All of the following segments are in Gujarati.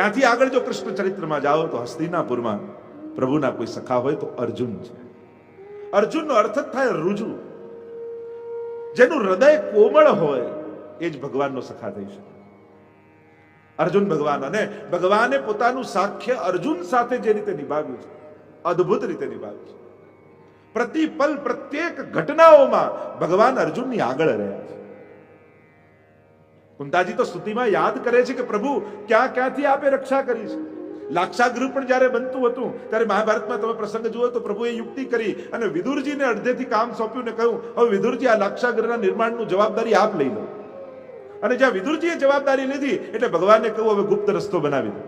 ત્યાંથી આગળ જો કૃષ્ણ ચરિત્રમાં જાઓ તો હસ્તિનાપુરમાં પ્રભુના કોઈ સખા હોય તો અર્જુન છે. અર્જુનનો અર્થ જ થાય રુજુ. જેનું હૃદય કોમળ હોય એ જ ભગવાનનો સખા થઈ શકે. અર્જુન ભગવાન અને ભગવાને પોતાનું સાખ્ય અર્જુન સાથે જે રીતે નિભાવ્યું છે, અદ્ભુત રીતે નિભાવ્યું છે. પ્રતિપલ પ્રત્યેક ઘટનાઓમાં ભગવાન અર્જુનની આગળ રહ્યા છે. કુંતાજી તો સ્તુતિમાં યાદ કરે છે કે પ્રભુ ક્યાં ક્યાંથી આપે રક્ષા કરી છે. લાક્ષાગૃહ પણ જ્યારે બનતું હતું, ત્યારે મહાભારતમાં તમે પ્રસંગ જુઓ તો પ્રભુએ યુક્તિ કરી અને વિદુરજીને અડધેથી કામ સોંપ્યું ને કહ્યું, હવે વિદુરજી આ લાક્ષાગૃહના નિર્માણનું જવાબદારી આપ લઈ લો. અને જ્યાં વિદુરજીએ જવાબદારી લીધી, એટલે ભગવાનને કહ્યું, હવે ગુપ્ત રસ્તો બનાવી દો.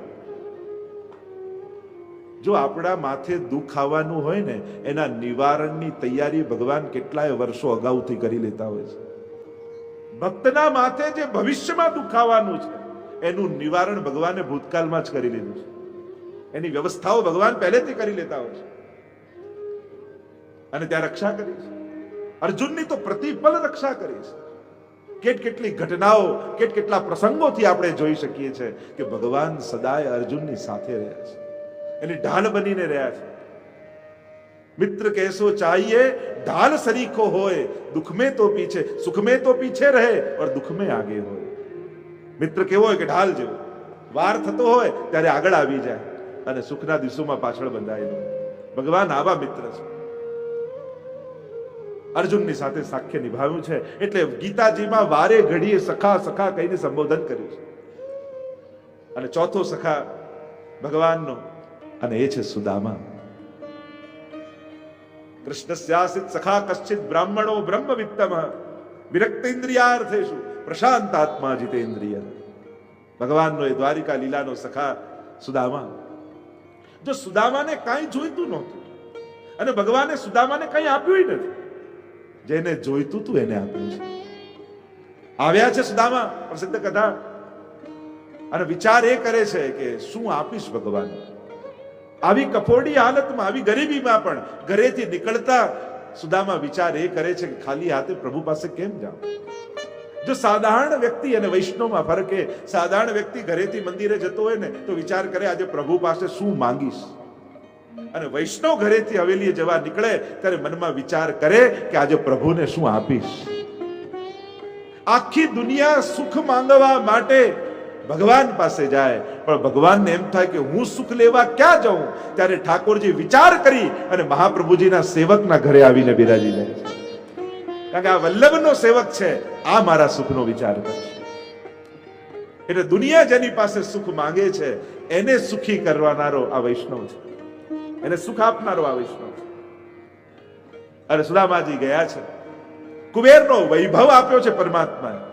જો આપણા માથે દુઃખ આવવાનું હોય ને, એના નિવારણની તૈયારી ભગવાન કેટલાય વર્ષો અગાઉથી કરી લેતા હોય છે. ભક્તના માથે જે ભવિષ્યમાં દુખાવાનું છે, એનું નિવારણ ભગવાને ભૂતકાળમાં જ કરી લીધું છે. એની વ્યવસ્થાઓ ભગવાન પહેલેથી કરી લેતા હોય છે. અને ત્યાં રક્ષા કરી છે. અર્જુનની તો પ્રતિપલ રક્ષા કરી છે. કેટ કેટલી ઘટનાઓ, કેટ કેટલા પ્રસંગોથી આપણે જોઈ શકીએ છીએ કે ભગવાન સદાય અર્જુનની સાથે રહ્યા છે. એની ઢાલ બનીને રહ્યા છે. મિત્ર कैसो चाहिए ढाल सरीखो होए दुख में तो पीछे सुख में तो पीछे रहे और दुख में आगे होए મિત્ર કેવો હોય કે ઢાલ જેવો વાર થતો હોય ત્યારે આગળ આવી જાય અને સુખના દિવસોમાં પાછળ બંધાયેલો ભગવાન આવા મિત્ર છે અર્જુનની સાથે સાખ્ય નિભાવ્યું છે એટલે ગીતાજીમાં વારે ઘડીએ સખા સખા કહીને સંબોધન કર્યું છે અને ચોથો સખા ભગવાનનો અને એ છે સુદામા કૃષ્ણસ્યાસિત સખા કશ્ચિત બ્રાહ્મણો બ્રહ્મ વિત્તમ વિરક્તેન્દ્રિયાર્થેષુ પ્રશાંતાત્મા જીતેન્દ્રિય ભગવાનનો એ દ્વારિકા લીલાનો સખા સુદામા જો સુદામાને કાંઈ જોઈતું નહોતું અને ભગવાને સુદામાને કંઈ આપ્યું નથી જેને જોઈતું તું એને આપ્યું છે આવ્યા છે સુદામા પ્રસિદ્ધ કથા અને વિચાર એ કરે છે કે શું આપીશ ભગવાન આવી કફોડી હાલતમાં, આવી ગરીબીમાં પણ ઘરેથી નીકળતા સુદામા વિચાર એ કરે છે કે ખાલી હાથે પ્રભુ પાસે કેમ જાઉં? જો સાધારણ વ્યક્તિ અને વૈષ્ણવમાં ફરક સાધારણ વ્યક્તિ ઘરેથી મંદિરે જતો હોય ને, તો વિચાર કરે આજે પ્રભુ પાસે શું માંગીશ? અને વૈષ્ણવ ઘરેથી હવેલીએ જવા નીકળે, ત્યારે મનમાં વિચાર કરે કે આજે પ્રભુને શું આપીશ? આખી દુનિયા સુખ માંગવા માટે ભગવાન પાસે જાય. પણ ભગવાનને એમ થાય કે હું સુખ લેવા ક્યાં જાઉં? ત્યારે ઠાકોરજી વિચાર કરી અને મહાપ્રભુજીના સેવકના ઘરે આવીને બિરાજી જાય કારણ કે આ વલ્લભનો સેવક છે, આ મારા સુખનો વિચાર કરશે એટલે દુનિયા જેની પાસે સુખ માંગે છે, એને સુખી કરવાનારો આ વૈષ્ણવ છે. એને સુખ આપનારો આ વૈષ્ણવ છે. અરે સુદામાજી ગયા છે. કુબેરનો વૈભવ આપ્યો છે પરમાત્માએ.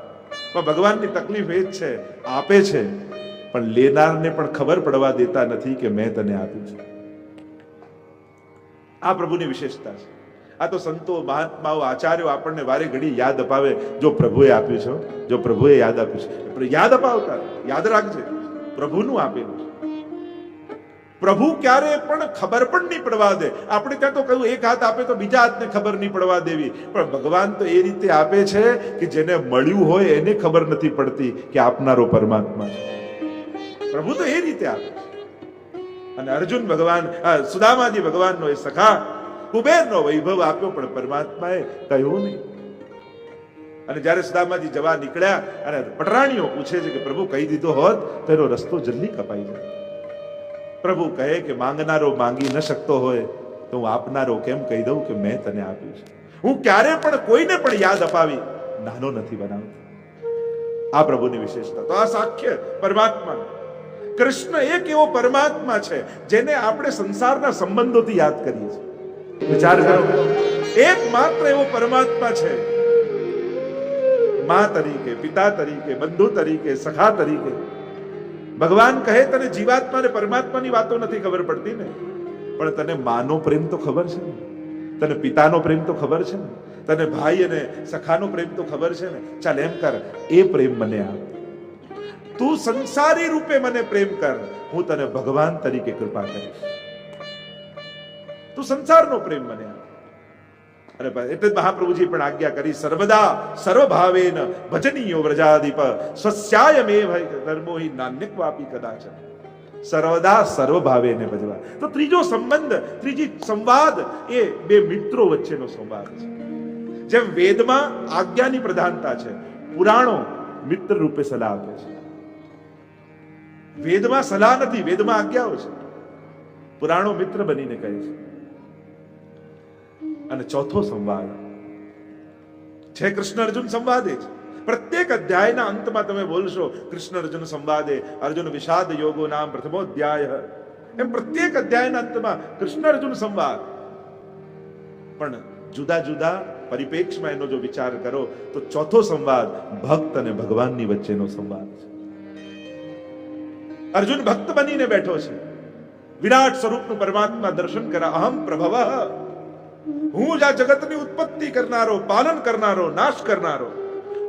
પણ ભગવાનની તકલીફ એ જ છે, આપે છે. પણ લેનારને પણ ખબર પડવા દેતા નથી કે મેં તને આપ્યું છે. આ પ્રભુની વિશેષતા છે. આ તો સંતો, મહાત્માઓ, આચાર્યો આપણને વારે ઘડી યાદ અપાવે જો પ્રભુએ આપ્યું છે જો પ્રભુએ યાદ આપ્યું છે. યાદ અપાવતા, યાદ રાખજે. પ્રભુનું આપેલું છે. પ્રભુ ક્યારે પણ ખબર પણ નહીં પડવા દે. આપણે ત્યાં તો કહ્યું, એક હાથ આપે તો બીજા હાથને ખબર નહીં પડવા દેવી. પણ ભગવાન તો એ રીતે આપે છે કે જેને મળ્યું હોય એને ખબર નથી પડતી કે આપનારો પરમાત્મા છે. પ્રભુ તો એ રીતે આપે અને અર્જુન ભગવાન સુદામાજી ભગવાનનો એ સખા, કુબેરનો વૈભવ આપ્યો, પણ પરમાત્માએ કહ્યું નહીં. અને જ્યારે સુદામાજી જવા નીકળ્યા અને પટરાણીઓ પૂછે છે કે પ્રભુ કહી દીધો હોત તો એનો રસ્તો જલ્દી કપાઈ જાય. પ્રભુ કહે કે માંગનારો માંગી ન શકતો હોય તો હું આપનારો કેમ કહી દઉં કે મેં તને આપ્યું છે? હું ક્યારે પણ કોઈને પણ યાદ અપાવી નાનો નથી બનાવતો. આ પ્રભુની વિશેષતા તો આ સાખ્ય પરમાત્મા. કૃષ્ણ એક એવો પરમાત્મા છે જેને આપણે સંસારના સંબંધોથી યાદ કરીએ છીએ. વિચાર કરો. એક માત્ર એવો પરમાત્મા છે. મા તરીકે, પિતા તરીકે, બંધુ તરીકે, સખા તરીકે. ભગવાન કહે, તને જીવાત્મા અને પરમાત્માની વાતો નથી ખબર પડતી ને. પણ તને માનો પ્રેમ તો ખબર છે ને? તને પિતાનો પ્રેમ તો ખબર છે ને? તને ભાઈ અને સખાનો પ્રેમ તો ખબર છે ને? ચાલ એમ કર, એ પ્રેમ મને આપ. તું સંસારી રૂપે મને પ્રેમ કર. હું તને ભગવાન તરીકે કૃપા કરીશ. તું સંસારનો પ્રેમ મને આપ. અને એટલે જ મહાપ્રભુજી પણ આજ્ઞા કરી, સર્વદા સર્વભાવેન ભજનીયો વ્રજાધિપ સ્વસ્યાય મે ધર્મો હિ નાન્યક વાપી કદાચ સર્વદા સર્વભાવે ને ભજવા. તો ત્રીજો સંબંધ, ત્રીજી સંવાદ એ બે મિત્રો વચ્ચેનો સંવાદ છે. જેમ વેદમાં આજ્ઞાની પ્રધાનતા છે, પુરાણો મિત્ર રૂપે સલાહ આપે છે. વેદમાં સલાહ નથી, વેદમાં આજ્ઞાઓ છે. પુરાણો મિત્ર બનીને કહે છે. અને ચોથો સંવાદ. છે કૃષ્ણ અર્જુન સંવાદે છે. પ્રત્યેક અધ્યાયના અંતમાં તમે બોલશો, કૃષ્ણ અર્જુન સંવાદે, અર્જુન વિષાદ યોગો નામ પ્રથમો અધ્યાય એમ પ્રત્યેક અધ્યાયના અંતમાં કૃષ્ણ અર્જુન સંવાદ. પણ જુદા જુદા પરિપ્રેક્ષમાં એનો જો વિચાર કરો, તો ચોથો સંવાદ ભક્ત અને ભગવાનની વચ્ચેનો સંવાદ છે. અર્જુન ભક્ત બનીને બેઠો છે. વિરાટ સ્વરૂપનું પરમાત્મા દર્શન કરા અહમ પ્રભવ. હું જ આ જગતની ઉત્પત્તિ કરનારો, પાલન કરનારો, નાશ કરનારો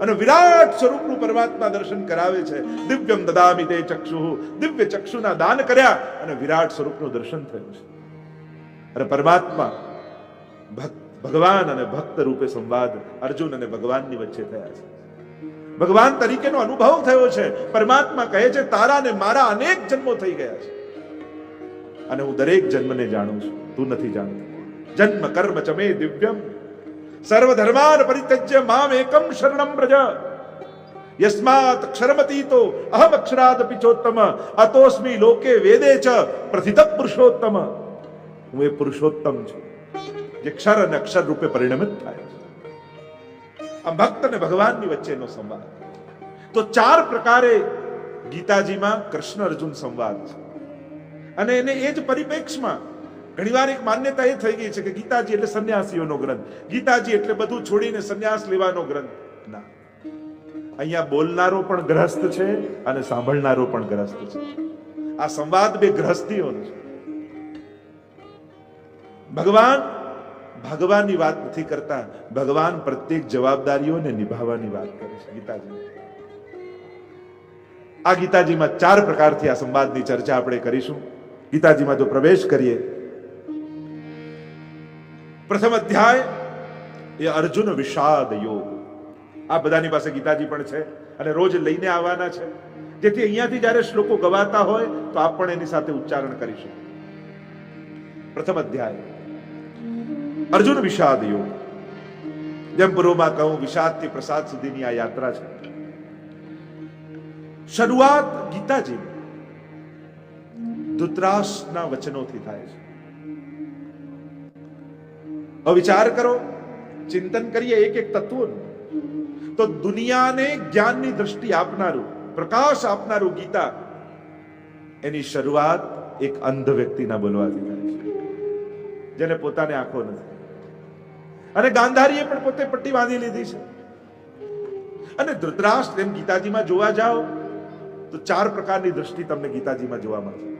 અને વિરાટ સ્વરૂપનું પરમાત્મા દર્શન કરાવે છે. દિવ્યમ દદામિ તે ચક્ષુ. દિવ્ય ચક્ષુના દાન કર્યા અને વિરાટ સ્વરૂપનું દર્શન થયું છે. અને પરમાત્મા ભગવાન અને ભક્ત રૂપે સંવાદ અર્જુન અને ભગવાનની વચ્ચે થયા છે. ભગવાન તરીકેનો અનુભવ થયો છે. પરમાત્મા કહે છે, તારા ને મારા અનેક જન્મો થઈ ગયા છે. અને હું દરેક જન્મને જાણું છું. તું નથી જાણતો. જન્મ કર્મ ચમે દિવ્યમ સર્વ ધર્માન પરિત્યજ્ય મામ એકમ શરણમ વ્રજ યસ્માત ક્ષરમતીતો અહમ અક્ષરાદ પિચોત્તમ અતોસ્મી લોકે વેદે ચ પ્રથિત પુરુષોત્તમ હું એ પુરુષોત્તમ છું જે ક્ષર અને અક્ષર રૂપે પરિણમિત થાય છે આ ભક્ત અને ભગવાનની વચ્ચેનો સંવાદ તો ચાર પ્રકારે ગીતાજીમાં કૃષ્ણ અર્જુન સંવાદ છે અને એને એ જ પરિપ્રેક્ષમાં ઘણીવાર એક માન્યતા એ થઈ ગઈ છે કે ગીતાજી એટલે સંન્યાસીઓનો ગ્રંથ. ગીતાજી એટલે બધું છોડીને સંન્યાસ લેવાનો ગ્રંથ. ના. અહીંયા બોલનારો પણ ગ્રસ્ત છે અને સાંભળનારો પણ ગ્રસ્ત છે. આ સંવાદ બે ગ્રસ્તીઓનો છે. ભગવાન ભગવાનની વાત નથી કરતા. ભગવાન પ્રત્યેક જવાબદારીઓને નિભાવવાની વાત કરે છે. ગીતાજી. આ ગીતાજીમાં ચાર પ્રકારથી આ સંવાદની ચર્ચા આપણે કરીશું. ગીતાજીમાં જો પ્રવેશ કરીએ પ્રથમ અધ્યાય એ અર્જુન વિષાદ યોગ. આ બધાની પાસે ગીતાજી પણ છે અને રોજ લઈને આવવાના છે. જેથી અહીંયાથી જ્યારે શ્લોકો ગવાતા હોય તો આપ પણ એની સાથે ઉચ્ચારણ કરીશું પ્રથમ અધ્યાય. અર્જુન વિષાદ યોગ. જેમ પૂર્વમાં કહું, વિષાદથી પ્રસાદ સુધીની આ યાત્રા છે. શરૂઆત ગીતાજી ધૃતરાસના વચનોથી થાય છે. હવે વિચાર કરો, ચિંતન કરીએ એક એક તત્વોનું. તો દુનિયાને જ્ઞાનની દ્રષ્ટિ આપનારું, પ્રકાશ આપનારું ગીતા, એની શરૂઆત એક અંધ વ્યક્તિના બોલવાથી થાય છે. જેને પોતાને આંખો નથી. અને ગાંધારીએ પણ પોતે પટ્ટી બાંધી લીધી છે. અને ધૃતરાષ્ટ્ર એમ ગીતાજીમાં જોવા જાઓ, તો ચાર પ્રકારની દ્રષ્ટિ તમને ગીતાજીમાં જોવા મળશે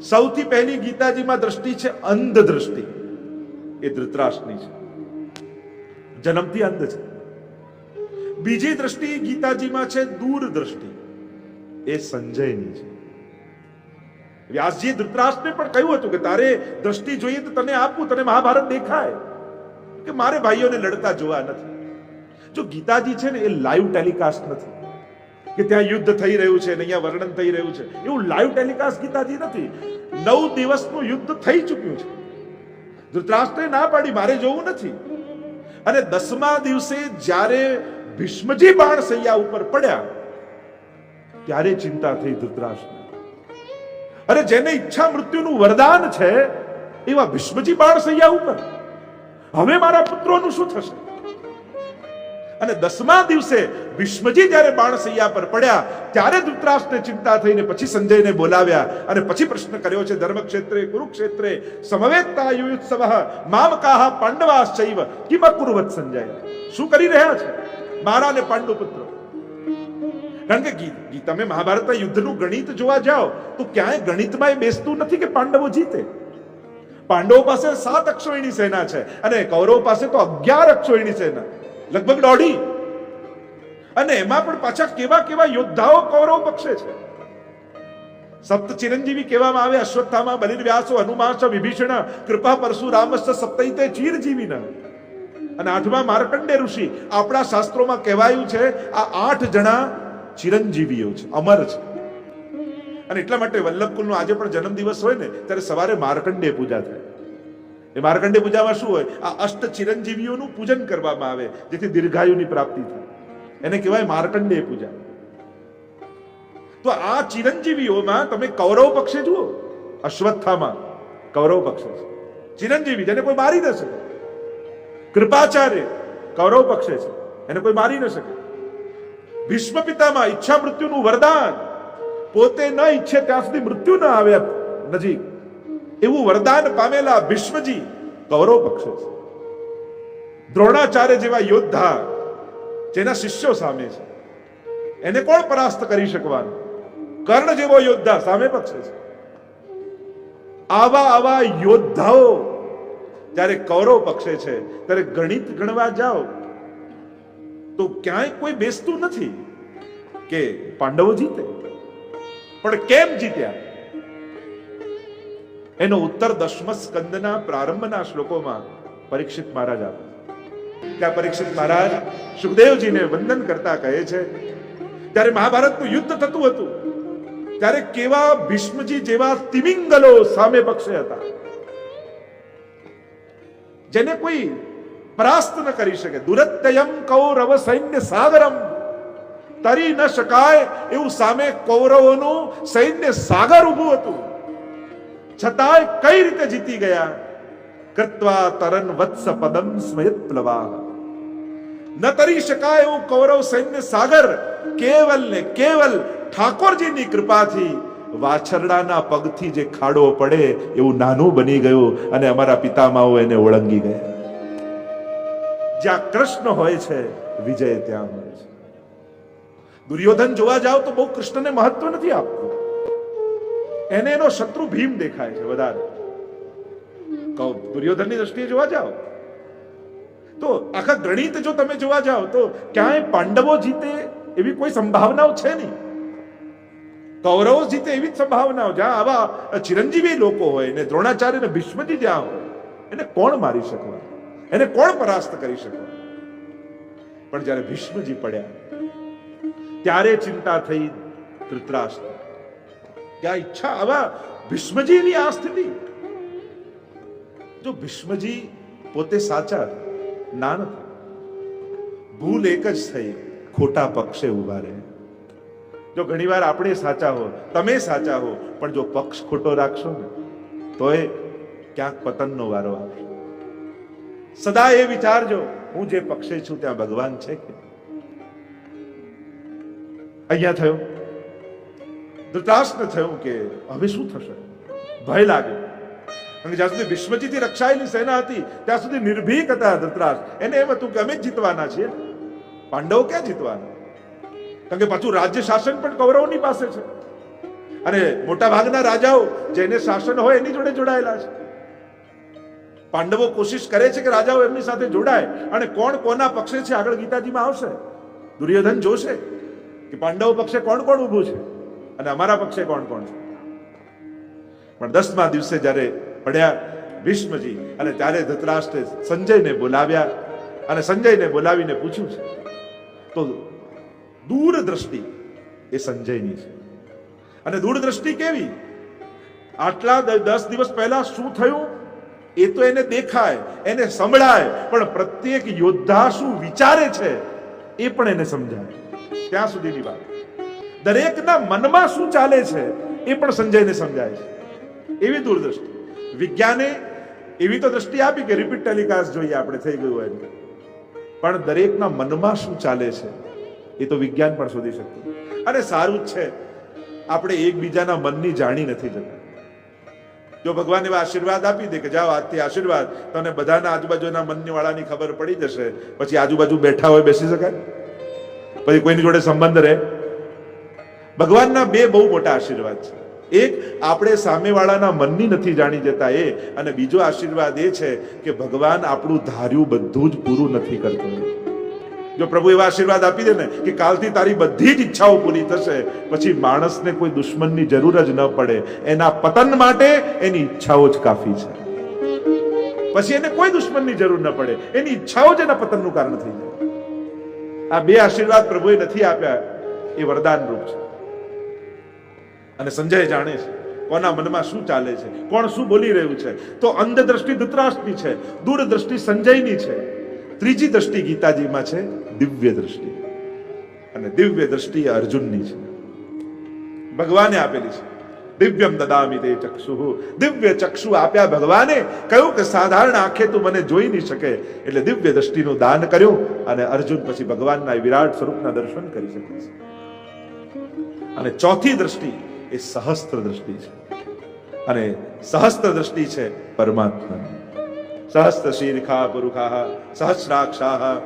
સૌથી પહેલી ગીતાજીમાં દ્રષ્ટિ છે અંધ દ્રષ્ટિ એ ધૃતરાષ્ટ્રની છે. જન્મથી અંધ છે. બીજી દ્રષ્ટિ ગીતાજીમાં છે દૂર દ્રષ્ટિ એ સંજયની છે. વ્યાસજી ધૃતરાષ્ટ્રને પણ કહ્યું હતું કે તારે દ્રષ્ટિ જોઈએ તો તને આપું, તને મહાભારત દેખાય. કે મારે ભાઈઓને લડતા જોવા નથી. જો ગીતાજી છે ને એ લાઈવ ટેલિકાસ્ટ નથી. કે ત્યાં યુદ્ધ થઈ રહ્યું છે અને અહીંયા વર્ણન થઈ રહ્યું છે. એવું લાઈવ ટેલિકાસ્ટ ગીતાજી નથી. નવ દિવસનું યુદ્ધ થઈ ચૂક્યું છે. ધૃતરાષ્ટ્રે ના પાડી, મારે જોવું નથી. અને દસમા દિવસે જ્યારે ભીષ્મજી બાણ સૈયા ઉપર પડ્યા, ત્યારે ચિંતા થઈ ધૃતરાષ્ટ્ર અરે જેને ઈચ્છા મૃત્યુનું વરદાન છે, એવા ભીષ્મજી બાણ સૈયા ઉપર. હવે મારા પુત્રોનું શું થશે? અને દસમા દિવસે ભીષ્મજી જ્યારે બાણસૈયા પર પડ્યા, ત્યારે ધૃતરાષ્ટ્રને ચિંતા થઈને પછી સંજયને બોલાવ્યા અને પછી પ્રશ્ન કર્યો છે, ધર્મક્ષેત્રે, કુરુક્ષેત્રે સમવેતતા યુયુત્સવ મામકાહ પાંડવાશ્ચૈવ કિમ કુરુવત સંજય. શું કરી રહ્યા છે? મારા અને પાંડુ પુત્ર. કારણ કે તમે મહાભારતના યુદ્ધનું ગણિત જોવા જાઓ, તો ક્યાંય ગણિતમાં એ બેસતું નથી કે પાંડવો જીતે. પાંડવો પાસે સાત અક્ષોહિણી સેના છે અને કૌરવ પાસે તો અગિયાર અક્ષોહિણી સેના. લગભગ દોઢી. અને એમાં પણ પાછા કેવા કેવા યોદ્ધાઓ કૌરવ પક્ષે છે. સપ્ત ચિરંજીવી કહેવામાં આવે, અશ્વત્થામા બલિર વ્યાસો હનુમાન વિભીષણ, કૃપા પરશુરામસ્ત સપ્તૈતે ચીરજીવી અને આઠમા માર્કંડે ઋષિ, આપણા શાસ્ત્રોમાં કહેવાયું છે, આ આઠ જણા ચિરંજીવીઓ છે, અમર છે. અને એટલા માટે વલ્લભકુલનો આજે પણ જન્મદિવસ હોય ને, ત્યારે સવારે માર્કંડે પૂજા થાય. એ માર્કંડે પૂજામાં શું હોય? આ અષ્ટ ચિરંજીવીઓનું પૂજન કરવામાં આવે, જેથી દીર્ઘાયુની પ્રાપ્તિ થાય. એને કહેવાય માર્કંડે પૂજા. તો આ ચિરંજીવીઓમાં તમે કૌરવ પક્ષે જુઓ, અશ્વત્થામાં કૌરવ પક્ષે છે. ચિરંજીવી, જેને કોઈ મારી ન શકે. કૃપાચાર્ય કૌરવ પક્ષે છે, એને કોઈ મારી ન શકે. ભીષ્મ પિતામાં ઈચ્છા મૃત્યુનું વરદાન, પોતે ન ઈચ્છે ત્યાં સુધી મૃત્યુ ન આવે નજીક. એવું વરદાન પામેલા ભીષ્મજી કૌરવ પક્ષે છે. દ્રોણાચાર્ય જેવા યોદ્ધા જેના શિષ્યો સામે છે. એને કોણ પરાસ્ત કરી શકવાનું? કર્ણ જેવો યોદ્ધા સામે પક્ષે છે. આવા આવા યોદ્ધાઓ જ્યારે કૌરવ પક્ષે છે, ત્યારે ગણિત ગણવા જાઓ, તો ક્યાંય કોઈ બેસતું નથી કે પાંડવો જીતે. પણ કેમ જીત્યા? એનો ઉત્તર દશમ સ્કંદના પ્રારંભના શ્લોકોમાં પરીક્ષિત મહારાજ આપે ત્યાં પરીક્ષિત મહારાજ સુખદેવજીને વંદન કરતા કહે છે ત્યારે મહાભારતનું યુદ્ધ થતું હતું, ત્યારે કેવા ભીષ્મજી જેવા તિમિંગલો સામે પક્ષે હતા. જેને કોઈ પરાસ્ત ન કરી શકે. દુરત્યમ કૌરવ સૈન્ય સાગરમ. તરી ન શકાય એવું સામે કૌરવોનું સૈન્ય સાગર ઊભું હતું. છતાંય કઈ રીતે જીતી ગયા? કૃત્વા તરન વત્સ પદમ સ્મયત પ્લવા ન તરી શકાય એવું કૌરવ સૈન્ય સાગર, કેવલ ને કેવલ ઠાકોરજીની કૃપાથી વાછરડાના પગથી જે ખાડો પડે એવું નાનું બની ગયું અને અમારા પિતામાઓ એને ઓળંગી ગયા. જ્યાં કૃષ્ણ હોય છે, વિજય ત્યાં હોય છે. દુર્યોધન જોવા જાવ તો બહુ કૃષ્ણને મહત્વ નથી આપતું. એને એનો શત્રુ ભીમ દેખાય છે વધારે. કહો, દુર્યોધનની દ્રષ્ટિએ જોવા જાઓ. તો આખા ગણિત જો તમે જોવા જાઓ, તો ક્યાંય પાંડવો જીતે એવી કોઈ સંભાવનાઓ છે નહીં. કૌરવો જીતે એવી જ સંભાવનાઓ, જ્યાં આવા ચિરંજીવી લોકો હોય, ને દ્રોણાચાર્ય ને ભીષ્મજી જ્યાં હોય, એને કોણ મારી શકવા? એને કોણ પરાસ્ત કરી શકવા? પણ જ્યારે ભીષ્મજી પડ્યા, ત્યારે ચિંતા થઈ ધૃતરાષ્ટ્ર. કે આ ઈચ્છા આવા ભીષ્મજીની આ સ્થિતિ જો ભીષ્મજી પોતે સાચા ના નથી ભૂલ એક જ થઈ ખોટા પક્ષે ઊભા રહે જો ઘણીવાર આપણે સાચા હો તમે સાચા હો પણ જો પક્ષ ખોટો રાખશો ને તો એ ક્યાંક પતનનો વારો આવશે સદા એ વિચારજો હું જે પક્ષે છું ત્યાં ભગવાન છે કે અહીંયા થયું ધૃતરાષ્ટ્ર થયું કે હવે શું થશે? ભય લાગે. અને જ્યાં સુધી વિશ્વજીથી રક્ષાયેલી સેના હતી, ત્યાં સુધી નિર્ભીક હતા ધૃતરાષ્ટ્ર. એને એમ હતું કે અમે જ જીતવાના છીએ. પાંડવો ક્યાં જીતવાના? કારણ કે પાછું રાજ્ય શાસન પણ કૌરવની પાસે છે. અને મોટા ભાગના રાજાઓ જેને શાસન હોય એની જોડે જોડાયેલા છે. પાંડવો કોશિશ કરે છે કે રાજાઓ એમની સાથે જોડાય. અને કોણ કોના પક્ષે છે, આગળ ગીતાજીમાં આવશે. દુર્યોધન જોશે કે પાંડવો પક્ષે કોણ કોણ ઊભું છે. અને અમારા પક્ષે કોણ કોણ છે? પણ દસમા દિવસે જ્યારે પડ્યા ભીષ્મજી અને ત્યારે ધૃતરાષ્ટ્રે સંજયને બોલાવ્યા અને સંજયને બોલાવીને પૂછ્યું છે, તો દૂરદ્રષ્ટિ એ સંજયની છે. અને દૂરદ્રષ્ટિ કેવી? આટલા દસ દિવસ પહેલા શું થયું? એ તો એને દેખાય, એને સંભળાય, પણ પ્રત્યેક યોદ્ધા શું વિચારે છે, એ પણ એને સમજાય. ત્યાં સુધીની વાત. દરેકના મનમાં શું ચાલે છે એ પણ સંજયને સમજાય છે. એવી દૂરદ્રષ્ટિ વિજ્ઞાને એવી તો દ્રષ્ટિ આપી કે રિપીટ ટેલિકાસ્ટ જોઈએ આપણે, થઈ ગયું હોય. પણ દરેકના મનમાં શું ચાલે છે એ તો વિજ્ઞાન પણ શોધી શકતું અને સારું જ છે, આપણે એકબીજાના મનની જાણી નથી જતા. જો ભગવાન એવા આશીર્વાદ આપી દે કે જાઓ આજથી આશીર્વાદ, તમને બધાના આજુબાજુના મનની વાળાની ખબર પડી જશે. પછી આજુબાજુ બેઠા હોય બેસી શકાય? પછી કોઈની જોડે સંબંધ રહે? ભગવાનના બે બહુ મોટા આશીર્વાદ છે. એક, આપણે સામેવાળાના મનની નથી જાણી જતા એ, અને બીજો આશીર્વાદ એ છે કે ભગવાન આપણું ધાર્યું બધું જ પૂરું નથી કરતો. જો પ્રભુ એવા આશીર્વાદ આપી દે ને કે કાલથી તારી બધી જ ઈચ્છાઓ પૂરી થશે, પછી માણસને કોઈ દુશ્મનની જરૂર જ ન પડે. એના પતન માટે એની ઈચ્છાઓ જ કાફી છે. પછી એને કોઈ દુશ્મનની જરૂર ન પડે. એની ઈચ્છાઓ જ એના પતનનું કારણ થઈ જાય. આ બે આશીર્વાદ પ્રભુએ નથી આપ્યા, એ વરદાન રૂપ છે. અને સંજય જાણે છે કોના મનમાં શું ચાલે છે, કોણ શું બોલી રહ્યું છે? તો અંધદ્રષ્ટિ ધૃતરાષ્ટ્રની છે દૂર દ્રષ્ટિ સંજયની છે. ત્રીજી દ્રષ્ટિ ગીતાજીમાં છે, દિવ્ય દ્રષ્ટિ. અને દિવ્ય દ્રષ્ટિ અર્જુનની છે. ભગવાને આપેલી છે. દિવ્યમ દદામી તે ચક્ષુ. દિવ્ય ચક્ષુ આપ્યા ભગવાને કહ્યું કે સાધારણ આંખે તું મને જોઈ નહીં શકે. એટલે દિવ્ય દ્રષ્ટિનું દાન કર્યું અને અર્જુન પછી ભગવાનના વિરાટ સ્વરૂપના દર્શન કરી શકે છે. અને ચોથી દ્રષ્ટિ એ સહસ્ત્ર દ્રષ્ટિ છે. અને સહસ્ત્ર દ્રષ્ટિ છે પરમાત્મા. સહસ્ત્ર શીર્ખા, પુરુખા સહસ્રાક્ષા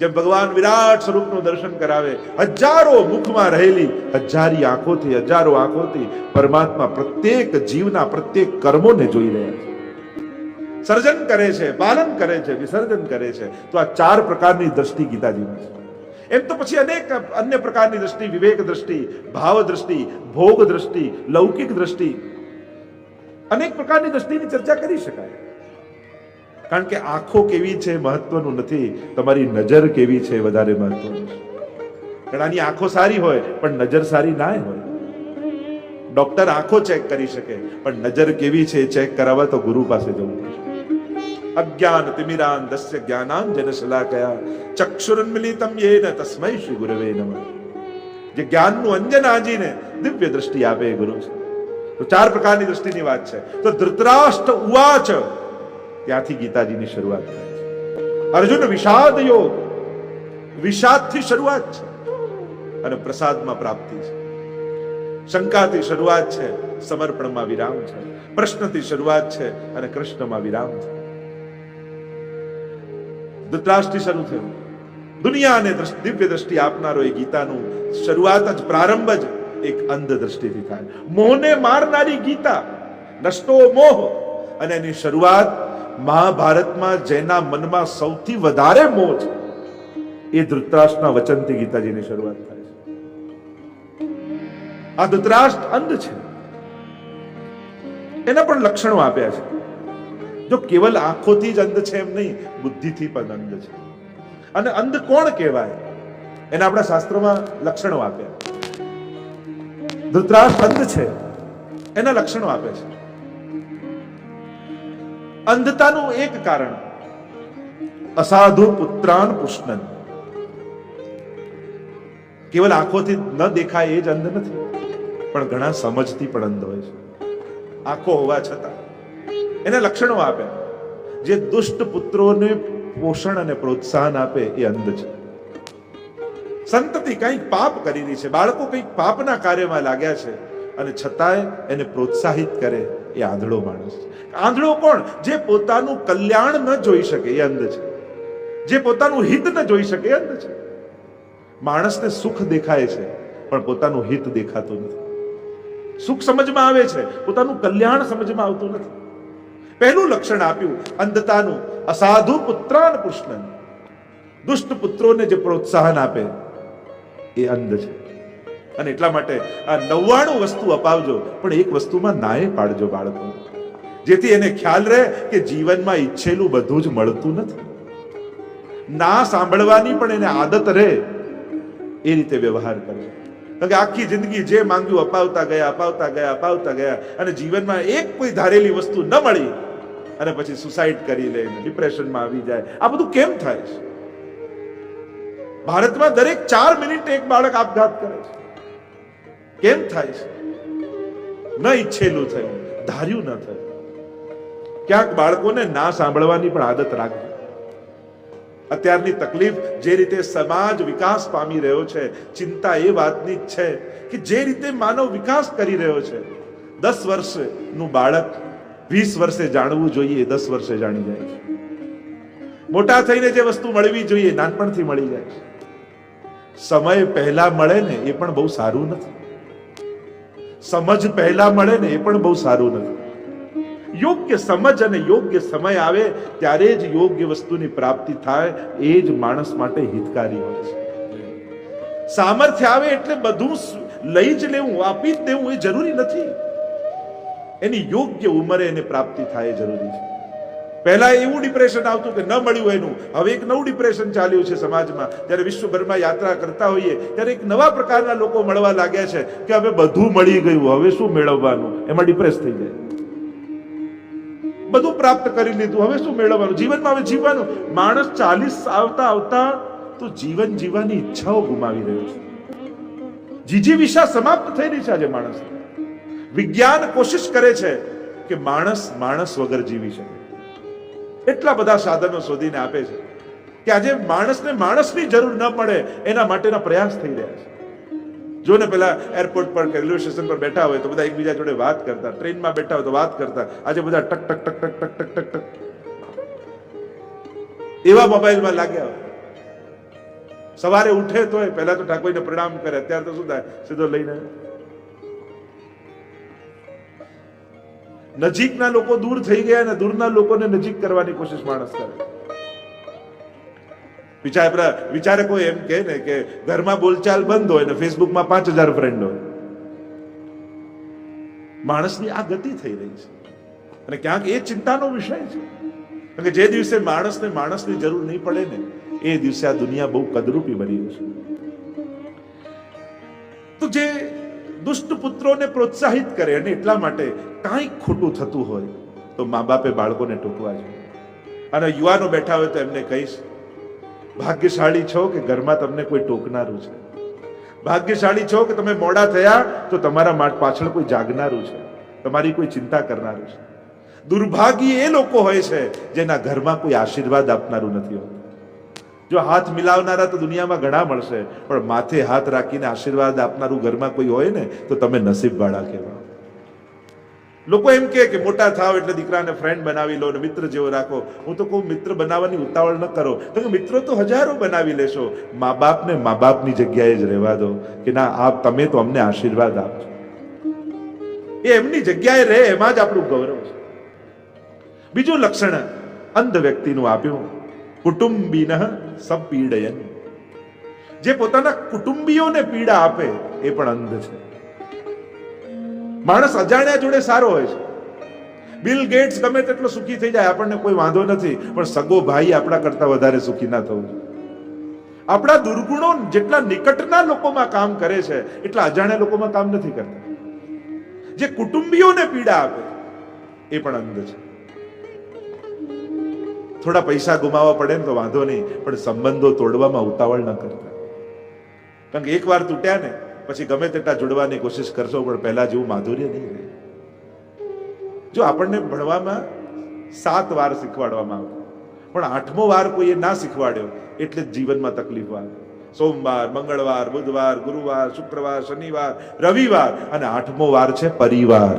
જેમ ભગવાન વિરાટ સ્વરૂપનું દર્શન કરાવે, હજારો મુખમાં રહેલી, હજારી આંખોથી, હજારો આંખોથી પરમાત્મા પ્રત્યેક જીવના પ્રત્યેક કર્મોને જોઈ રહ્યા છે. સર્જન કરે છે, પાલન કરે છે, વિસર્જન કરે છે. તો આ ચાર પ્રકારની દ્રષ્ટિ ગીતાજીમાં છે. એમ તો પછી અનેક અન્ય પ્રકારની દ્રષ્ટિ વિવેક દ્રષ્ટિ ભાવ દ્રષ્ટિ ભોગ દ્રષ્ટિ લૌકિક દ્રષ્ટિ અનેક પ્રકારની દ્રષ્ટિની ચર્ચા કરી શકાય કારણ કે આંખો કેવી છે મહત્વનું નથી તમારી નજર કેવી છે વધારે મહત્વનું ઘણાની આંખો સારી હોય પણ નજર સારી ના હોય ડોક્ટર આંખો ચેક કરી શકે પણ નજર કેવી છે ચેક કરાવવા તો ગુરુ પાસે જવું પડશે અજ્ઞાન તિમિરાન દસ્ય જ્ઞાનાંજન શલાકયા ચક્ષુરન્મિલિતમ યેન તસ્મૈ શ્રી ગુરવે નમઃ જે જ્ઞાનનું અંજન આજીને દિવ્ય દ્રષ્ટિ આપે ગુરુ તો ચાર પ્રકારની દ્રષ્ટિની વાત છે તો ધૃતરાષ્ટ્ર ઉવાચ ત્યાંથી ગીતાજીની શરૂઆત થાય છે અર્જુન વિષાદ યોગ વિષાદથી શરૂઆત છે અને પ્રસાદમાં પ્રાપ્તિ છે શંકાથી શરૂઆત છે સમર્પણમાં વિરામ છે પ્રશ્નથી શરૂઆત છે અને કૃષ્ણમાં વિરામ છે ધૃતરાષ્ટ્રથી શરૂ થયું. દુનિયાને દિવ્ય દ્રષ્ટિ આપનારો એ ગીતાનું શરૂઆત જ, પ્રારંભ જ એક અંધ દ્રષ્ટિથી થાય. મોહને મારનારી ગીતા, નષ્ટો મોહ, અને એની શરૂઆત મહાભારતમાં જેના મનમાં સૌથી વધારે મોહ છે એ ધૃતરાષ્ટ્રના વચનથી ગીતાજીની શરૂઆત થાય છે. આ ધૃતરાષ્ટ્ર અંધ છે. એના પણ લક્ષણો આપ્યા છે. જો કેવલ આંખોથી જ અંધ છે એમ નહીં, બુદ્ધિથી પણ અંધ છે. અને અંધ કોણ કહેવાય? એને આપણા શાસ્ત્રોમાં લક્ષણો આપ્યા. ધૃતરાષ્ટ્ર અંધ છે, એના લક્ષણો આપે છે. અંધતાનું એક કારણ, અસાધુ પુત્રાન પુષ્ણન. કેવલ આંખોથી ન દેખાય એ જ અંધ નથી, પણ ઘણા સમજથી પણ અંધ હોય છે. આંખો હોવા છતાં. એને લક્ષણો આપે. જે દુષ્ટ પુત્રોને પોષણ અને પ્રોત્સાહન આપે એ અંધ છે. સંતતિ કંઈક પાપ કરી રહી છે. બાળકો કંઈક પાપના કાર્યમાં લાગ્યા છે અને છતાંય એને પ્રોત્સાહિત કરે એ આંધળો માણસ છે. આંધળો કોણ? જે પોતાનું કલ્યાણ ન જોઈ શકે એ અંધ છે. જે પોતાનું હિત ન જોઈ શકે એ અંધ છે. માણસને સુખ દેખાય છે, પણ પોતાનું હિત દેખાતું નથી. સુખ સમજમાં આવે છે, પોતાનું કલ્યાણ સમજમાં આવતું નથી. પહેલું લક્ષણ આપ્યું, અંધતાનું, અસાધુ પુત્રાન કૃષ્ણ દુષ્ટ પુત્રોને જે પ્રોત્સાહન આપે, એ અંધ છે. અને એટલા માટે આ નવ્વાણું વસ્તુ અપાવજો, પણ એક વસ્તુમાં નાય પાડજો બાળકો. જેથી એને ખ્યાલ રહે કે જીવનમાં ઈચ્છેલું બધું જ મળતું નથી. ના સાંભળવાની પણ એને આદત રહે, એ રીતે વ્યવહાર કરવો. કારણ કે આખી જિંદગી જે માંગ્યું, અપાવતા ગયા અપાવતા ગયા અપાવતા ગયા, અને જીવનમાં એક કોઈ ધારેલી વસ્તુ ન મળી અને પછી સુસાઇડ કરી લે ડિપ્રેશનમાં આવી જાય. આ બધું કેમ થાય છે? ભારતમાં દરેક ચાર મિનિટ એક બાળક આપઘાત કરે છે. કેમ થાય છે? ન ઈચ્છેલું થયું, ધાર્યું ન થયું. ક્યાંક બાળકોને ના સાંભળવાની પણ આદત રાખવી. અત્યારની તકલીફ જે રીતે સમાજ વિકાસ પામી રહ્યો છે, ચિંતા એ વાતની છે કે જે રીતે માનવ વિકાસ કરી રહ્યો છે, દસ વર્ષનું બાળક વીસ વર્ષે જાણવું જોઈએ દસ વર્ષે જાણી જાય છે. મોટા થઈને જે વસ્તુ મળવી જોઈએ નાનપણથી મળી જાય છે. સમય પહેલા મળે ને, એ પણ બહુ સારું નથી. સમજ પહેલા મળે ને, એ પણ બહુ સારું નથી. યોગ્ય સમજ અને યોગ્ય સમય આવે, ત્યારે જ યોગ્ય વસ્તુની પ્રાપ્તિ થાય, એ જ માણસ માટે હિતકારી હોય છે. સામર્થ્ય આવે એટલે બધું લઈ જ લેવું, આપી જ દેવું, એ જરૂરી નથી. એની યોગ્ય ઉંમરે એને પ્રાપ્તિ થાય જરૂરી છે. પહેલા એવું ડિપ્રેશન આવતું કે ન મળ્યું એનું. હવે એક નવું ડિપ્રેશન ચાલ્યું છે સમાજમાં. જ્યારે વિશ્વભરમાં યાત્રા કરતા હોઈએ, ત્યારે એક નવા પ્રકારના લોકો મળવા લાગ્યા છે કે હવે બધું મળી ગયું, હવે શું મેળવવાનું? એમાં ડિપ્રેસ થઈ જાય. બધું પ્રાપ્ત કરી લીધું, હવે શું મેળવવાનું? જીવનમાં હવે જીવવાનું. માણસ ચાલીસ આવતા આવતા તો જીવન જીવવાની ઈચ્છાઓ ગુમાવી રહ્યો છે. જીજી વિશા સમાપ્ત થઈ રહી છે આજે માણસ વિજ્ઞાન કોશિશ કરે છે કે માણસ માણસ વગર જીવી શકે. એટલા બધા સાધનો શોધીને આપે છે કે આજે માણસને માણસની જરૂર ન પડે એના માટેના પ્રયાસ થઈ રહ્યા છે. જો ને પેલા એરપોર્ટ પર રેલવે સ્ટેશન પર બેઠા હોય તો બધા એકબીજા જોડે વાત કરતા, ટ્રેનમાં બેઠા હોય તો વાત કરતા, આજે બધા ટક ટક ટક ટક ટક ટક ટક ટક. એવા મોબાઈલમાં લાગ્યા હોય. સવારે ઉઠે તોય પહેલા તો ઠાકોરને પ્રણામ કરે, અત્યારે તો શું થાય? સીધો લઈને નજીકના લોકો દૂર થઈ ગયા અને દૂરના લોકોને નજીક કરવાની કોશિશ માણસ કરે. વિચાર વિચારે કોઈ એમ કહે ને કે ઘરમાં બોલચાલ બંધ હોય ને ફેસબુકમાં પાંચ હજાર ફ્રેન્ડ હોય. માણસની આ ગતિ થઈ રહી છે. અને ક્યાંક એ ચિંતાનો વિષય છે. કે જે દિવસે માણસને માણસની જરૂર નહીં પડે ને, એ દિવસે આ દુનિયા બહુ કદરૂપી બની જશે. તો જે દુષ્ટ પુત્રોને પ્રોત્સાહિત કરે અને એટલા માટે કાંઈ ખોટું થતું હોય, તો મા બાપે બાળકોને ટોકવા જોઈએ. અને યુવાનો બેઠા હોય તો એમને કહીશ, ભાગ્યશાળી છો કે ઘરમાં તમને કોઈ ટોકનારું છે? ભાગ્યશાળી છો કે તમે મોડા થયા તો તમારા માટ પાછળ કોઈ જાગનારું છે? તમારી કોઈ ચિંતા કરનારું છે? દુર્ભાગ્ય એ લોકો હોય છે જેના ઘરમાં કોઈ આશીર્વાદ આપનારું નથી હોતું. જો હાથ મિલાવનારા તો દુનિયામાં ઘણા મળશે, પણ માથે હાથ રાખીને આશીર્વાદ આપનારું ઘરમાં કોઈ હોય ને, તો તમે નસીબવાળા કહેવા લોકો એમ કહે કે મોટા થાવ એટલે દીકરાને ફ્રેન્ડ બનાવી લો ને મિત્ર જેવો રાખો. હું તો કહું, મિત્ર બનાવવાની ઉતાવળ ન કરો. તો કે મિત્રો તો હજારો બનાવી લેશો. મા બાપને મા બાપની જગ્યાએ જ રહેવા દો કે ના, આપ, તમે તો અમને આશીર્વાદ આપજો. એ એમની જગ્યાએ રહે, એમાં જ આપણું ગૌરવ છે. બીજું લક્ષણ અંધ વ્યક્તિનું આપ્યું. કુટુંબીન સપીડયન. જે પોતાના કુટુંબીઓને પીડા આપે એ પણ અંધ છે. માણસ અજાણ્યા જોડે સારો હોય છે. બિલ ગેટ્સ ગમે તેટલો સુખી થઈ જાય, આપણને કોઈ વાંધો નથી, પણ સગો ભાઈ આપણા કરતા વધારે સુખી ના થવું આપણા દુર્ગુણો જેટલા નિકટના લોકોમાં કામ કરે છે, એટલા અજાણ્યા લોકોમાં કામ નથી કરતા. જે કુટુંબીઓને પીડા આપે, એ પણ અંધ છે. થોડા પૈસા ગુમાવવા પડે ને તો વાંધો નહીં, પણ સંબંધો તોડવામાં ઉતાવળ ન કરતા. કારણ કે એકવાર તૂટ્યા ને, પછી ગમે તેટલા જોડવાની કોશિશ કરશો, પણ પહેલા જેવું માધુર્ય નહીં રહે. જો આપણને ભણવામાં સાત વાર શીખવાડવામાં આવે, પણ આઠમો વાર કોઈએ ના શીખવાડ્યો, એટલે જ જીવનમાં તકલીફ આવે. સોમવાર, મંગળવાર, બુધવાર, ગુરુવાર, શુક્રવાર, શનિવાર, રવિવાર અને આઠમો વાર છે પરિવાર.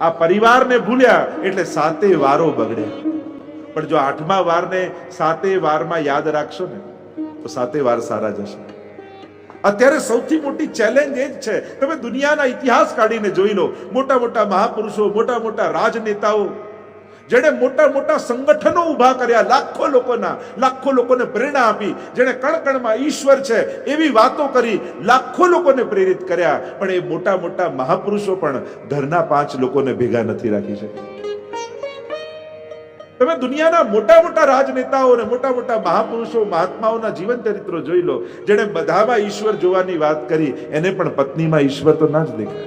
આ પરિવારને ભૂલ્યા એટલે સાતે વારો બગડ્યા. પણ જો આઠમા વારને સાતે વારમાં યાદ રાખશો ને, તો સાતે વાર સારા જશે. અત્યારે સૌથી મોટી ચેલેન્જ એ જ છે. તમે દુનિયાના ઇતિહાસ કાઢીને જોઈ લો. મોટા મોટા મહાપુરુષો, મોટા મોટા રાજનેતાઓ, જેણે મોટા મોટા સંગઠનો ઊભા કર્યા, લાખો લોકોના, લાખો લોકોને પ્રેરણા આપી, જેણે કણ કણમાં ઈશ્વર છે એવી વાતો કરી, લાખો લોકોને પ્રેરિત કર્યા. પણ એ મોટા મોટા મહાપુરુષો પણ ઘરના પાંચ લોકોને ભેગા નથી રાખી શક્યા. તમે દુનિયાના મોટા મોટા રાજનેતાઓ અને મોટા મોટા મહાપુરુષો મહાત્માઓના જીવન ચરિત્રો જોઈ લો. જેણે બધામાં ઈશ્વર જોવાની વાત કરી એને પણ પત્નીમાં ઈશ્વર તો ન જ દેખાય.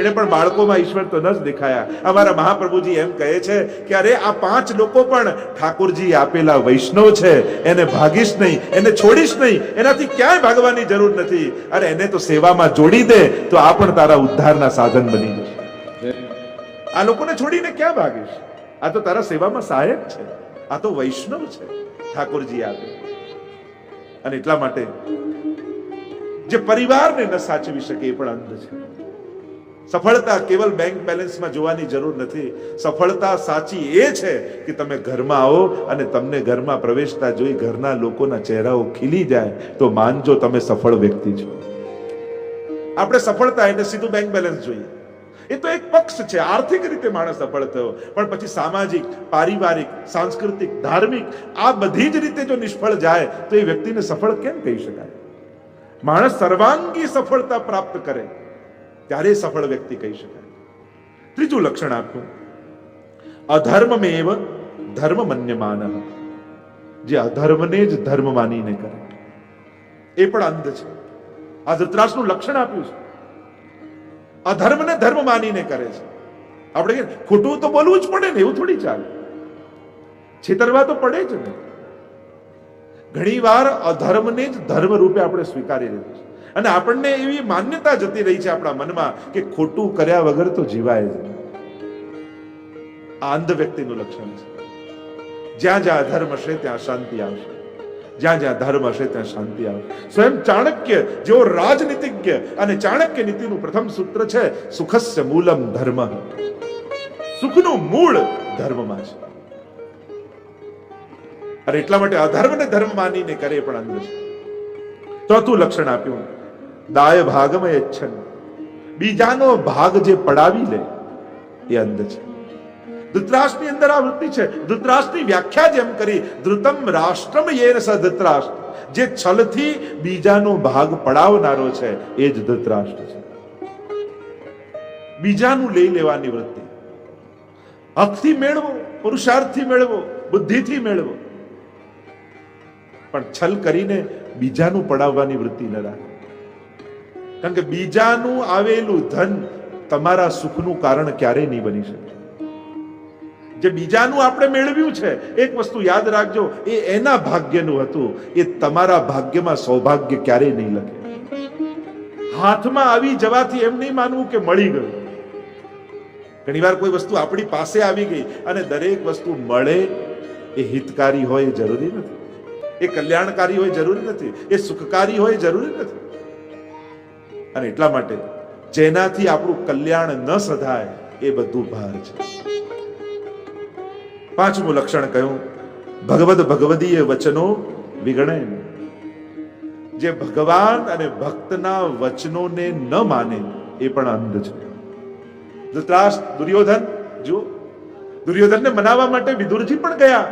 એને પણ બાળકોમાં ઈશ્વર તો ન જ દેખાયા. અમારા મહાપ્રભુજી એમ કહે છે કે અરે આ પાંચ લોકો પણ ઠાકોરજી આપેલા વૈષ્ણવ છે. એને ભાગીશ નહીં એને છોડીશ નહીં. એનાથી ક્યાંય ભાગવાની જરૂર નથી. અરે એને તો સેવામાં જોડી દે તો આ પણ તારા ઉદ્ધારના સાધન બની જશે. આ લોકોને છોડીને ક્યાં ભાગીશ? આ તો તારા સેવામાં સહાયક છે. આ તો વૈષ્ણવ છે, ઠાકોરજી આવે. અને એટલા માટે જે પરિવારને ન સાચવી શકે એ પણ અંધ છે. સફળતા કેવલ બેંક બેલેન્સમાં જોવાની જરૂર નથી. સફળતા સાચી એ છે કે તમે ઘરમાં આવો અને તમને ઘરમાં પ્રવેશતા જોઈ ઘરના લોકોના ચહેરાઓ ખીલી જાય તો માનજો તમે સફળ વ્યક્તિ છો. આપણે સફળતા એટલે સીધું બેંક બેલેન્સ જોઈએ. એ તો એક પક્ષ છે. આર્થિક રીતે માણસ સફળ થયો. પણ પછી સામાજિક, પારિવારિક, સાંસ્કૃતિક, ધાર્મિક આ બધી જ રીતે જો નિષ્ફળ જાય, તો એ વ્યક્તિને સફળ કેમ કહી શકાય? માણસ સર્વાંગી સફળતા પ્રાપ્ત કરે, ત્યારે સફળ વ્યક્તિ કહી શકાય. ત્રીજું લક્ષણ આપ્યું. અધર્મમેવ ધર્મ મન્યમાન જે અધર્મને જ ધર્મ માનીને કરે. એ પણ અંધ છે. આ ધૃતરાષ્ટ્રનું લક્ષણ આપ્યું છે. અધર્મને ધર્મ માનીને કરે છે. આપણે ખોટું તો બોલવું જ પડે ને, એવું થોડી ચાલે. છેતરવા તો પડે જ ને. ઘણી વાર અધર્મને જ ધર્મ રૂપે આપણે સ્વીકારી લીધું છે અને આપણને એવી માન્યતા જતી રહી છે આપણા મનમાં કે ખોટું કર્યા વગર તો જીવાય જ. આ અંધ વ્યક્તિનું લક્ષણ છે. જ્યાં જ્યાં અધર્મ હશે, ત્યાં શાંતિ આવશે. જ્યાં જ્યાં ધર્મ હશે ત્યાં શાંતિ આવે. સ્વયં ચાણક્ય જેઓ રાજનીતિજ્ઞ અને ચાણક્ય નીતિનું પ્રથમ સૂત્ર છે, સુખસ્ય મૂલમ ધર્મ. સુખનું મૂળ ધર્મમાં છે. અને એટલા માટે અધર્મને ધર્મ માનીને કરે પણ અંધ છે. ચોથું લક્ષણ આપ્યું. દાય ભાગમય છન બીજાનો ભાગ જે પડાવી લે એ અંધ છે. ધૃતરાષ્ટ્રની અંદર આ વૃત્તિ છે. ધૃતરાષ્ટ્રની વ્યાખ્યા જેમ કરી, ધૃતમ રાષ્ટ્રમ યેન સ ધૃતરાષ્ટ્ર. જે છલથી બીજાનો ભાગ પડાવનારો છે, એ જ ધૃતરાષ્ટ્ર છે. બીજાનું લઈ લેવાની વૃત્તિ. હકથી મેળવો, પુરુષાર્થથી મેળવો, બુદ્ધિથી મેળવો. પણ છલ કરીને બીજાનું પડાવવાની વૃત્તિ ન રાખો. કારણ કે બીજાનું આવેલું ધન તમારા સુખનું કારણ ક્યારેય નહીં બની શકે. જે બીજાનું આપણે મેળવ્યું છે, એક વસ્તુ યાદ રાખજો, એ એના ભાગ્યનું હતું. એ તમારા ભાગ્યમાં સૌભાગ્ય ક્યારેય નહીં લખે. હાથમાં આવી જવાથી એમ નહીં માનવું કે મળી ગયું. ઘણીવાર કોઈ વસ્તુ આપણી પાસે આવી ગઈ અને દરેક વસ્તુ મળે, એ હિતકારી હોય એ જરૂરી નથી. એ કલ્યાણકારી હોય જરૂરી નથી. એ સુખકારી હોય જરૂરી નથી. અને એટલા માટે જેનાથી આપણું કલ્યાણ ન સધાય, એ બધું ભાર છે. પાંચમું લક્ષણ કહ્યું, ભગવદ ભગવદીય વચનો વિગણે. જે ભગવાન અને ભક્તના વચનોને ન માને, એ પણ અંધ છે. ધૃતરાષ્ટ્ર, દુર્યોધન જો દુર્યોધનને મનાવવા માટે વિદુરજી પણ ગયા.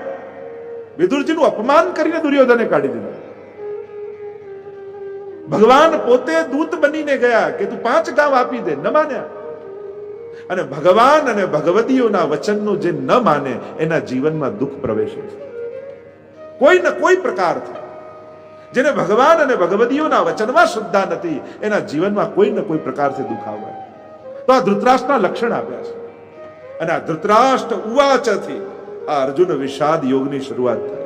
વિદુરજીનું અપમાન કરીને દુર્યોધને કાઢી દીધું. ભગવાન પોતે દૂત બનીને ગયા કે તું પાંચ ગામ આપી દે, ન માન્યા. અને ભગવાન અને ભગવતીઓના વચનનું જે ન માને, એના જીવનમાં દુઃખ પ્રવેશે છે. કોઈ ને કોઈ પ્રકારથી જેને ભગવાન અને ભગવતીઓના વચનમાં શ્રદ્ધા નથી, એના જીવનમાં કોઈ ને કોઈ પ્રકારથી દુઃખ આવે તો આ ધૃતરાષ્ટ્રના લક્ષણ આપ્યા છે. અને આ ધૃતરાષ્ટ્ર ઉવાચથી આ અર્જુન વિષાદ યોગની શરૂઆત થાય.